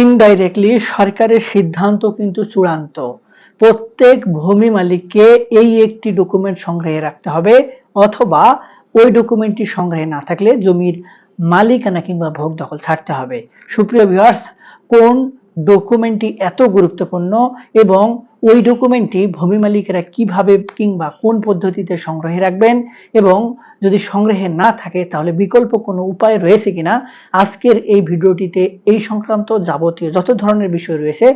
Indirectly সরকারের সিদ্ধান্ত কিন্তু চূড়ান্ত। প্রত্যেক ভূমি মালিককে এই একটি ডকুমেন্ট সংগ্রহে রাখতে হবে, অথবা ওই ডকুমেন্টটি সংগ্রহে না থাকলে জমির মালিকানা কিংবা ভোগ দখল ছাড়তে হবে। সুপ্রিয় ভিউয়ার্স কোন ডকুমেন্টটি এত গুরুত্বপূর্ণ এবং ওই ডকুমেন্টটি ভূমি মালিকেরা কীভাবে কিংবা কোন পদ্ধতিতে সংগ্রহে রাখবেন এবং যদি সংগ্রহে না থাকে, তাহলে বিকল্প কোনো উপায় রয়েছে কিনা? আজকের এই ভিডিওটিতে এই সংক্রান্ত যাবতীয় যত ধরনের বিষয় রয়েছে,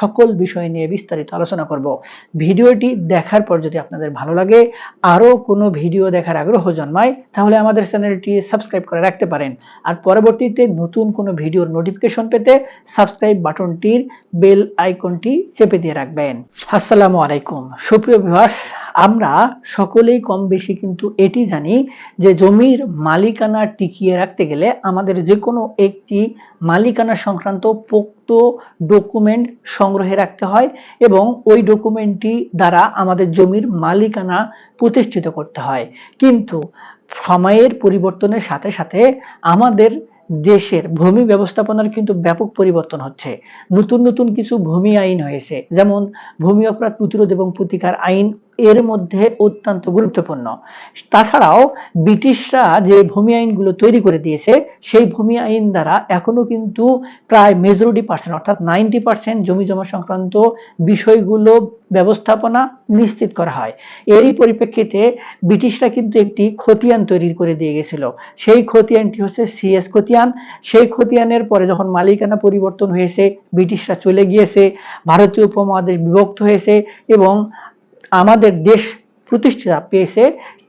সকল বিষয় নিয়ে বিস্তারিত আলোচনা করব। ভিডিওটি দেখার পর যদি আপনাদের ভালো লাগে, আরও কোনো ভিডিও দেখার আগ্রহ জন্মায়, তাহলে আমাদের চ্যানেলটি সাবস্ক্রাইব করে রাখতে পারেন। আর পরবর্তীতে নতুন কোনো ভিডিওর নোটিফিকেশন পেতে সাবস্ক্রাইব বাটনটির বেল আইকনটি চেপে দিয়ে রাখবেন। আসসালামু আলাইকুম। সুপ্রিয় ভিউয়ার্স, আমরা সকলেই কম বেশি কিন্তু এটি জানি যে জমির মালিকানা টিকিয়ে রাখতে গেলে আমাদের যে কোনো একটি মালিকানা সংক্রান্ত পোক্ত ডকুমেন্ট সংগ্রহে রাখতে হয় এবং ওই ডকুমেন্টটি দ্বারা আমাদের জমির মালিকানা প্রতিষ্ঠিত করতে হয়। কিন্তু সময়ের পরিবর্তনের সাথে সাথে আমাদের দেশের ভূমি ব্যবস্থাপনার কিন্তু ব্যাপক পরিবর্তন হচ্ছে। নতুন নতুন কিছু ভূমি আইন হয়েছে। যেমন ভূমি অপরাধ প্রতিরোধ এবং প্রতিকার আইন এর মধ্যে অত্যন্ত গুরুত্বপূর্ণ। তাছাড়াও ব্রিটিশরা যে ভূমি আইনগুলো তৈরি করে দিয়েছে, সেই ভূমি আইন দ্বারা এখনও কিন্তু প্রায় মেজরিটি পার্সেন্ট অর্থাৎ নাইনটি পার্সেন্ট জমি জমা সংক্রান্ত বিষয়গুলো ব্যবস্থাপনা নিশ্চিত করা হয়। এরই পরিপ্রেক্ষিতে ব্রিটিশরা কিন্তু একটি খতিয়ান তৈরি করে দিয়ে গেছিল। সেই খতিয়ানটি হচ্ছে সিএস খতিয়ান। সেই খতিয়ানের পরে যখন মালিকানা পরিবর্তন হয়েছে, ব্রিটিশরা চলে গিয়েছে, ভারতীয় উপমহাদেশ বিভক্ত হয়েছে এবং আমাদের দেশ প্রতিষ্ঠা পেয়েছে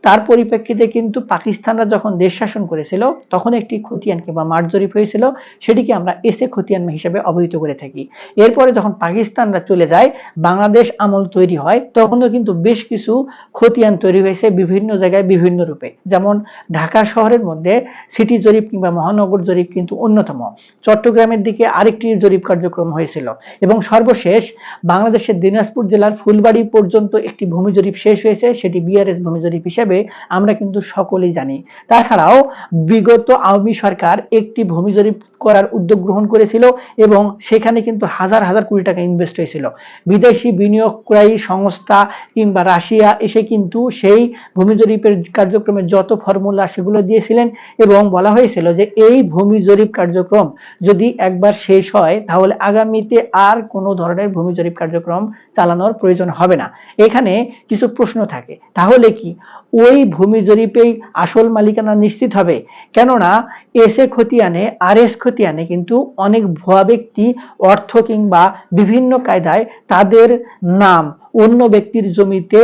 তার পরিপ্রেক্ষিতে কিন্তু পাকিস্তানরা যখন দেশ শাসন করেছিল, তখন একটি খতিয়ান কিংবা মাঠ জরিপ হয়েছিল, সেটিকে আমরা এসে খতিয়ান হিসেবে অবহিত করে থাকি। এরপরে যখন পাকিস্তানরা চলে যায়, বাংলাদেশ আমল তৈরি হয়, তখনও কিন্তু বেশ কিছু খতিয়ান তৈরি হয়েছে বিভিন্ন জায়গায় বিভিন্ন রূপে। যেমন ঢাকা শহরের মধ্যে সিটি জরিপ কিংবা মহানগর জরিপ কিন্তু অন্যতম। চট্টগ্রামের দিকে আরেকটি জরিপ কার্যক্রম হয়েছিল এবং সর্বশেষ বাংলাদেশের দিনাজপুর জেলার ফুলবাড়ি পর্যন্ত একটি ভূমি জরিপ শেষ হয়েছে, সেটি বিআরএস ভূমি জরিপ হিসেবে আমরা কিন্তু সকলেই জানি। তাছাড়াও বিগত আওয়ামী সরকার একটি ভূমি জরিপ করার উদ্যোগ গ্রহণ করেছিল এবং সেখানে কিন্তু হাজার হাজার কোটি টাকা ইনভেস্ট হয়েছিল। বিদেশি বিনিয়োগকারী সংস্থা কিংবা রাশিয়া এসে কিন্তু সেই ভূমি জরিপের কার্যক্রমের যত ফর্মুলা সেগুলো দিয়েছিলেন এবং বলা হয়েছিল যে এই ভূমি জরিপ কার্যক্রম যদি একবার শেষ হয়, তাহলে আগামীতে আর কোনো ধরনের ভূমি জরিপ কার্যক্রম চালানোর প্রয়োজন হবে না। এখানে কিছু প্রশ্ন থাকে। তাহলে কি? ওই ভূমি জরিপেই আসল মালিকানা নিশ্চিত হবে। কেননা, এস এ খতিয়ানে, আর এস খতিয়ানে কিন্তু অনেক ভুয়া ব্যক্তি, অর্থ কিংবা বিভিন্ন কায়দায় তাদের নাম অন্য ব্যক্তির জমিতে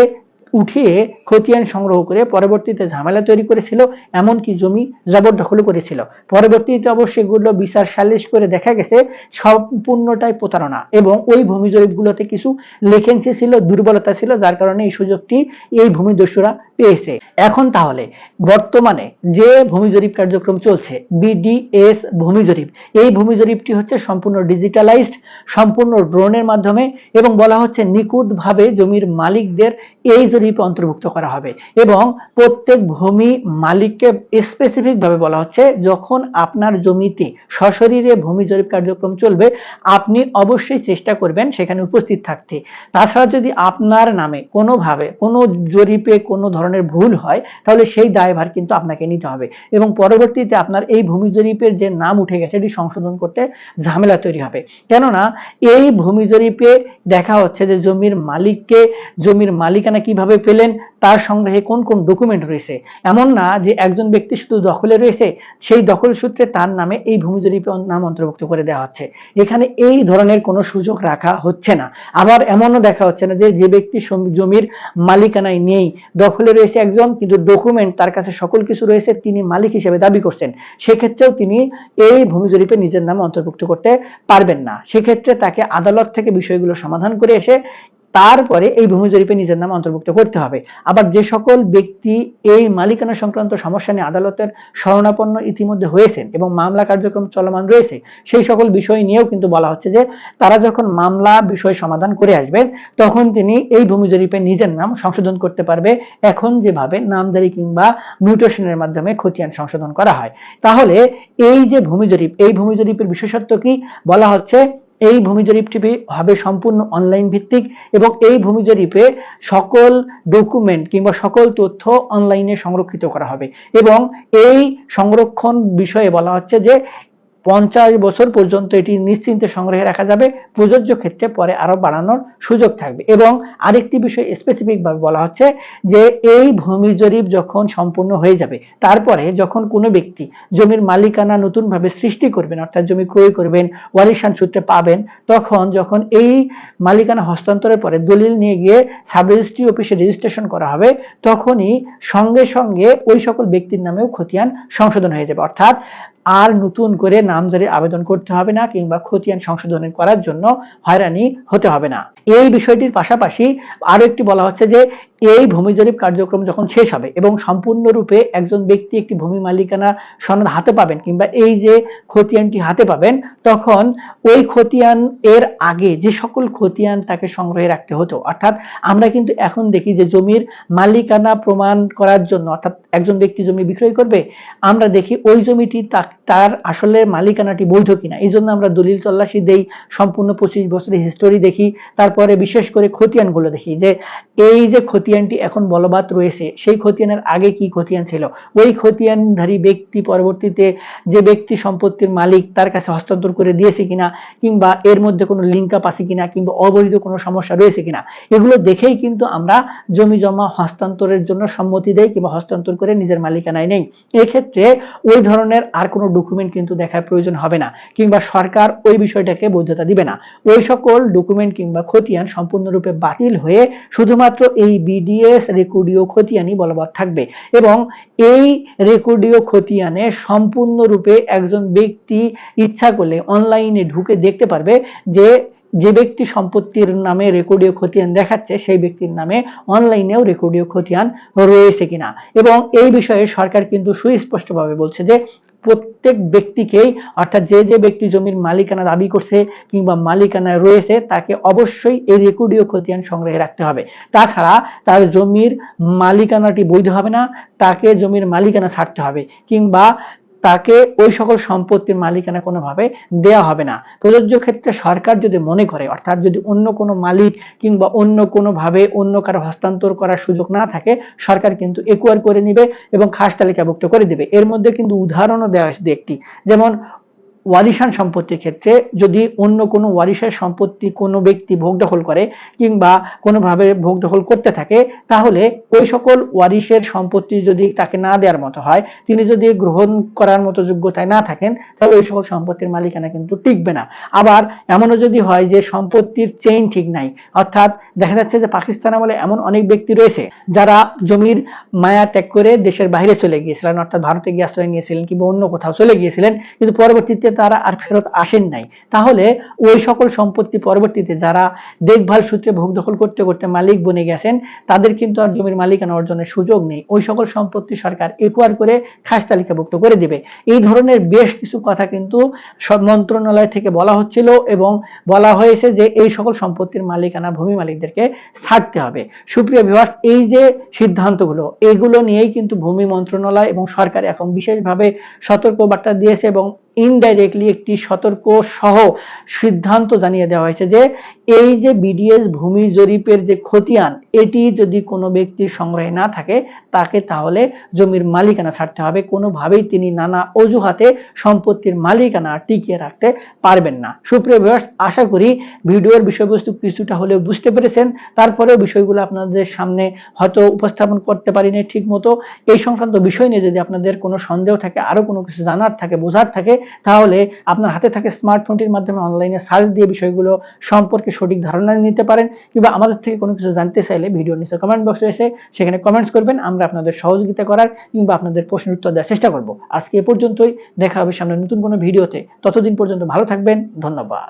উঠিয়ে খতিয়ান সংগ্রহ করে পরবর্তীতে ঝামেলা তৈরি করেছিল, এমনকি জমি জবরদখল করেছিল। পরবর্তীতে অবশ্য এগুলো বিচার সালিশ করে দেখা গেছে, সম্পূর্ণটাই প্রতারণা এবং ওই ভূমি জরিপগুলোতে কিছু লেখেন্সি ছিল, দুর্বলতা ছিল, যার কারণে এই সুযোগটি এই ভূমিদস্যুরা পেয়েছে। এখন তাহলে, বর্তমানে যে ভূমি জরিপ কার্যক্রম চলছে, বিডিএস ভূমি জরিপ এই ভূমি জরিপটি হচ্ছে সম্পূর্ণ ডিজিটালাইজড, সম্পূর্ণ ড্রোনের মাধ্যমে এবং বলা হচ্ছে নিখুঁতভাবে জমির মালিকদের এই জরিপে অন্তর্ভুক্ত করা হবে। এবং প্রত্যেক ভূমি মালিককে স্পেসিফিক ভাবে বলা হচ্ছে, যখন আপনার জমিতে সশরীরে ভূমি জরিপ কার্যক্রম চলবে, আপনি অবশ্যই চেষ্টা করবেন সেখানে উপস্থিত থাকতে। তাছাড়া যদি আপনার নামে কোনোভাবে কোনো জরিপে কোনো ধরনের ভুল হয়, তাহলে সেই দায়ভার কিন্তু আপনাকে নিতে হবে। এবং পরবর্তীতে আপনার এই ভূমি জরিপের যে নাম উঠে গেছে এটি সংশোধন করতে ঝামেলা তৈরি হবে। কেননা, এই ভূমি জরিপে দেখা হচ্ছে যে জমির মালিককে, জমির মালিকানা কীভাবে পেলেন, তার সংগ্রহে কোন কোন ডকুমেন্ট রয়েছে? এমন না যে একজন ব্যক্তি শুধু দখলে রয়েছে, সেই দখল সূত্রে তার নামে এই ভূমি জরিপে নাম অন্তর্ভুক্ত করে দেওয়া হচ্ছে। এখানে এই ধরনের কোনো সুযোগ রাখা হচ্ছে না। আবার এমনও দেখা হচ্ছে না যে যে ব্যক্তি জমির মালিকানায় নেই, দখলে রয়েছে একজন, কিন্তু ডকুমেন্ট তার কাছে সকল কিছু রয়েছে, তিনি মালিক হিসেবে দাবি করছেন। সেক্ষেত্রেও তিনি এই ভূমি জরিপে নিজের নামে অন্তর্ভুক্ত করতে পারবেন না। সেক্ষেত্রে তাকে আদালত থেকে বিষয়গুলো সমাধান করে এসে তারপরে এই ভূমি জরিপে নিজের নাম অন্তর্ভুক্ত করতে হবে। আবার যে সকল ব্যক্তি এই মালিকানা সংক্রান্ত সমস্যা নিয়ে আদালতের শরণাপন্ন ইতিমধ্যে হয়েছেন এবং মামলা কার্যক্রম চলমান রয়েছে, সেই সকল বিষয় নিয়েও কিন্তু বলা হচ্ছে যে, তারা যখন মামলা বিষয় সমাধান করে আসবেন তখন তিনি এই ভূমি জরিপে নিজের নাম সংশোধন করতে পারবে। এখন যেভাবে নামজারি কিংবা মিউটেশনের মাধ্যমে খতিয়ান সংশোধন করা হয়। তাহলে এই যে ভূমি জরিপ, এই ভূমি জরিপের বিশেষত্ব কি? বলা হচ্ছে এই ভূমি জরিপটি হবে সম্পূর্ণ অনলাইন ভিত্তিক এবং এই ভূমি জরিপে সকল ডকুমেন্ট কিংবা সকল তথ্য অনলাইনে সংরক্ষিত করা হবে এবং এই সংরক্ষণ বিষয়ে বলা হচ্ছে যে পঞ্চাশ বছর পর্যন্ত এটি নিশ্চিন্তে সংগ্রহে রাখা যাবে। প্রযোজ্য ক্ষেত্রে পরে আরও বাড়ানোর সুযোগ থাকবে। এবং আরেকটি বিষয় স্পেসিফিক ভাবে বলা হচ্ছে যে, এই ভূমি জরিপ যখন সম্পূর্ণ হয়ে যাবে, তারপরে যখন কোনো ব্যক্তি জমির মালিকানা নতুন ভাবে সৃষ্টি করবেন, অর্থাৎ জমি ক্রয় করবেন, ওয়ারিশান সূত্রে পাবেন, তখন যখন এই মালিকানা হস্তান্তরের পরে দলিল নিয়ে গিয়ে সাব রেজিস্ট্রি অফিসে রেজিস্ট্রেশন করা হবে, তখনই সঙ্গে সঙ্গে ওই সকল ব্যক্তির নামেও খতিয়ান সংশোধন হয়ে যাবে। অর্থাৎ আর নতুন করে নামজারি আবেদন করতে হবে না কিংবা খতিয়ান সংশোধন করার জন্য হয়রানি হতে হবে না। এই বিষয়টির পাশাপাশি আরও একটি বলা হচ্ছে যে এই ভূমি জরিপ কার্যক্রম যখন শেষ হবে এবং সম্পূর্ণরূপে একজন ব্যক্তি একটি ভূমি মালিকানা সনদ হাতে পাবেন কিংবা এই যে খতিয়ানটি হাতে পাবেন, তখন ওই খতিয়ান এর আগে যে সকল খতিয়ান তাকে সংগ্রহে রাখতে হতো। অর্থাৎ আমরা কিন্তু এখন দেখি যে জমির মালিকানা প্রমাণ করার জন্য, অর্থাৎ একজন ব্যক্তি জমি বিক্রয় করবে, আমরা দেখি ওই জমিটি তার আসলে মালিকানাটি বৈধ কিনা। এই জন্য আমরা দলিল তল্লাশি দেই, সম্পূর্ণ পঁচিশ বছরের হিস্টোরি দেখি, তারপরে বিশেষ করে খতিয়ানগুলো দেখি যে এই যে খতিয়ানটি এখন বলবৎ রয়েছে। সেই খতিয়ানের আগে কি খতিয়ান ছিল? ওই খতিয়ানধারী ব্যক্তি পরবর্তীতে যে ব্যক্তি সম্পত্তির মালিক তার কাছে হস্তান্তর করে দিয়েছে কিনা, কিংবা এর মধ্যে কোনো লিঙ্ক আপ আছে কিনা, কিংবা অবৈধ কোনো সমস্যা রয়েছে কিনা, এগুলো দেখেই কিন্তু আমরা জমি জমা হস্তান্তরের জন্য সম্মতি দেই কিংবা হস্তান্তর করে নিজের মালিকানায় নেই। এক্ষেত্রে ওই ধরনের আর কোনো ডকুমেন্ট কিন্তু দেখার প্রয়োজন হবে না, কিংবা সরকার ওই বিষয়টাকে বৈধতা দিবে না। ওই সকল ডকুমেন্ট কিংবা খতিয়ান সম্পূর্ণরূপে বাতিল হয়ে শুধুমাত্র এই বিডিএস রেকর্ডীয় খতিয়ানই বলবৎ থাকবে। এবং এই রেকর্ডীয় খতিয়ানে সম্পূর্ণরূপে একজন ব্যক্তি ইচ্ছা করলে অনলাইনে ঢুকে দেখতে পারবে যে যে ব্যক্তি সম্পত্তির নামে রেকর্ডীয় খতিয়ান দেখাচ্ছে, সেই ব্যক্তির নামে অনলাইনেও রেকর্ডীয় খতিয়ান রয়েছে কিনা। এবং এই বিষয়ে সরকার কিন্তু সুস্পষ্টভাবে বলছে যে প্রত্যেক ব্যক্তিকেই, অর্থাৎ যে যে ব্যক্তি জমির মালিকানা দাবি করছে কিংবা মালিকানায় রয়েছে, তাকে অবশ্যই এই রেকর্ডীয় খতিয়ান সংগ্রহে রাখতে হবে। তাছাড়া তার জমির মালিকানাটি বৈধ হবে না, তাকে জমির মালিকানা ছাড়তে হবে কিংবা তাকে ওই সকল সম্পত্তির মালিকানা কোনোভাবে দেওয়া হবে না। প্রযোজ্য ক্ষেত্রে সরকার যদি মনে করে, অর্থাৎ যদি অন্য কোনো মালিক কিংবা অন্য কোনোভাবে অন্য কারও হস্তান্তর করার সুযোগ না থাকে, সরকার কিন্তু একুয়ার করে নিবে এবং খাস তালিকাভুক্ত করে দিবে। এর মধ্যে কিন্তু উদাহরণও দেওয়া হয়েছে একটি। যেমন ওয়ারিশান সম্পত্তির ক্ষেত্রে যদি অন্য কোনো ওয়ারিশের সম্পত্তি কোনো ব্যক্তি ভোগ দখল করে কিংবা কোনোভাবে ভোগ দখল করতে থাকে, তাহলে ওই সকল ওয়ারিশের সম্পত্তি যদি তাকে না দেওয়ার মতো হয়, তিনি যদি গ্রহণ করার মতো যোগ্যতায় না থাকেন, তাহলে ওই সকল সম্পত্তির মালিকানা কিন্তু টিকবে না। আবার এমনও যদি হয় যে সম্পত্তির চেইন ঠিক নাই, অর্থাৎ দেখা যাচ্ছে যে পাকিস্তান আমলে এমন অনেক ব্যক্তি রয়েছে যারা জমির মায়া ত্যাগ করে দেশের বাইরে চলে গিয়েছিলেন, অর্থাৎ ভারতে গিয়ে আশ্রয় নিয়েছিলেন কিংবা অন্য কোথাও চলে গিয়েছিলেন, কিন্তু পরবর্তীতে তারা আর ফেরত আসেন নাই। তাহলে ওই সকল সম্পত্তি পরবর্তীতে যারা দেখভাল সূত্রে ভোগ দখল করতে করতে মালিক বনে গেছেন, তাদের কিন্তু আর জমির মালিকানা অর্জনের সুযোগ নেই। ওই সকল সম্পত্তি সরকার একোয়ার করে খাস তালিকাভুক্ত করে দিবে। এই ধরনের বেশ কিছু কথা কিন্তু মন্ত্রণালয় থেকে বলা হচ্ছিল এবং বলা হয়েছে যে এই সকল সম্পত্তির মালিকানা ভূমি মালিকদেরকে ছাড়তে হবে। সুপ্রিয় বিভাগ এই যে সিদ্ধান্তগুলো, এগুলো নিয়েই কিন্তু ভূমি মন্ত্রণালয় এবং সরকার এখন বিশেষভাবে সতর্ক বার্তা দিয়েছে এবং ইনডাইরেক্টলি একটি সতর্ক সহ সিদ্ধান্ত জানিয়ে দেওয়া হয়েছে যে এই যে বিডিএস ভূমি জরিপের যে খতিয়ান, এটি যদি কোনো ব্যক্তির সংগ্রহে না থাকে, তাকে তাহলে জমির মালিকানা ছাড়তে হবে। কোনোভাবেই তিনি নানা অজুহাতে সম্পত্তির মালিকানা টিকিয়ে রাখতে পারবেন না। সুপ্রিয় ভিউয়ার্স আশা করি ভিডিওর বিষয়বস্তু কিছুটা হলেও বুঝতে পেরেছেন। তারপরেও বিষয়গুলো আপনাদের সামনে হয়তো উপস্থাপন করতে পারিনি ঠিক মতো এই সংক্রান্ত বিষয় নিয়ে যদি আপনাদের কোনো সন্দেহ থাকে, আরও কোনো কিছু জানার থাকে, বোঝার থাকে তাহলে আপনার হাতে থাকে স্মার্টফোনটির মাধ্যমে অনলাইনে সার্চ দিয়ে বিষয়গুলো সম্পর্কে সঠিক ধারণা নিতে পারেন কিংবা আমাদের থেকে কোনো কিছু জানতে চাইলে ভিডিও নিচে কমেন্ট বক্সে এসে সেখানে কমেন্টস করবেন, আমরা আপনাদের সহযোগিতা করার কিংবা আপনাদের প্রশ্নের উত্তর দেওয়ার চেষ্টা করব। আজকে এ পর্যন্তই, দেখা হবে সামনে নতুন কোনো ভিডিওতে ততদিন পর্যন্ত ভালো থাকবেন, ধন্যবাদ।